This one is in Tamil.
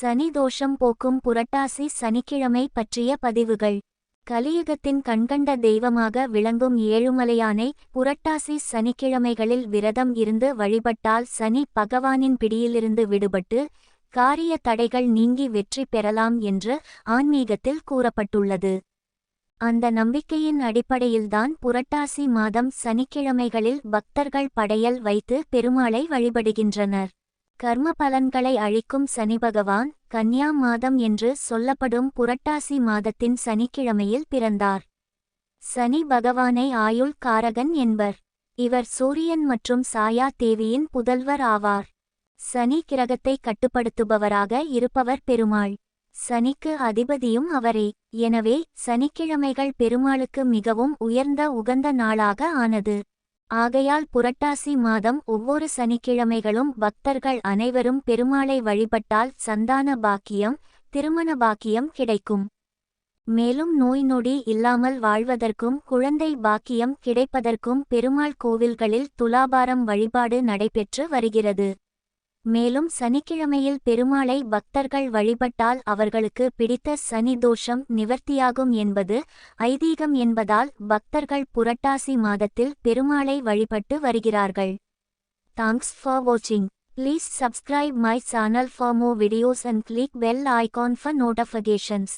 சனி தோஷம் போக்கும் புரட்டாசி சனிக்கிழமை பற்றிய பதிவுகள். கலியுகத்தின் கண்கண்ட தெய்வமாக விளங்கும் ஏழுமலையானை புரட்டாசி சனிக்கிழமைகளில் விரதம் இருந்து வழிபட்டால் சனி பகவானின் பிடியிலிருந்து விடுபட்டு காரிய தடைகள் நீங்கி வெற்றி பெறலாம் என்று ஆன்மீகத்தில் கூறப்பட்டுள்ளது. அந்த நம்பிக்கையின் அடிப்படையில்தான் புரட்டாசி மாதம் சனிக்கிழமைகளில் பக்தர்கள் படையல் வைத்து பெருமாளை வழிபடுகின்றனர். கர்ம பலன்களை அழிக்கும் சனி பகவான் கன்யா மாதம் என்று சொல்லப்படும் புரட்டாசி மாதத்தின் சனிக்கிழமையில் பிறந்தார். சனி பகவானை ஆயுள் காரகன் என்பர். இவர் சூரியன் மற்றும் சாயா தேவியின் புதல்வர் ஆவார். சனி கிரகத்தை கட்டுப்படுத்துபவராக இருப்பவர் பெருமாள். சனிக்கு அதிபதியும் அவரே. எனவே சனிக்கிழமைகள் பெருமாளுக்கு மிகவும் உயர்ந்த உகந்த நாளாக ஆனது. ஆகையால் புரட்டாசி மாதம் ஒவ்வொரு சனிக்கிழமைகளும் பக்தர்கள் அனைவரும் பெருமாளை வழிபட்டால் சந்தான பாக்கியம் திருமண பாக்கியம் கிடைக்கும். மேலும் நோய் நொடி இல்லாமல் வாழ்வதற்கும் குழந்தை பாக்கியம் கிடைப்பதற்கும் பெருமாள் கோவில்களில் துலாபாரம் வழிபாடு நடைபெற்று வருகிறது. மேலும் சனிக்கிழமையில் பெருமாளை பக்தர்கள் வழிபட்டால் அவர்களுக்கு பிடித்த சனி தோஷம் நிவர்த்தியாகும் என்பது ஐதீகம் என்பதால் பக்தர்கள் புரட்டாசி மாதத்தில் பெருமாளை வழிபட்டு வருகிறார்கள். தேங்க்ஸ் ஃபார் வாட்சிங் please subscribe my channel for more videos and click bell icon for notifications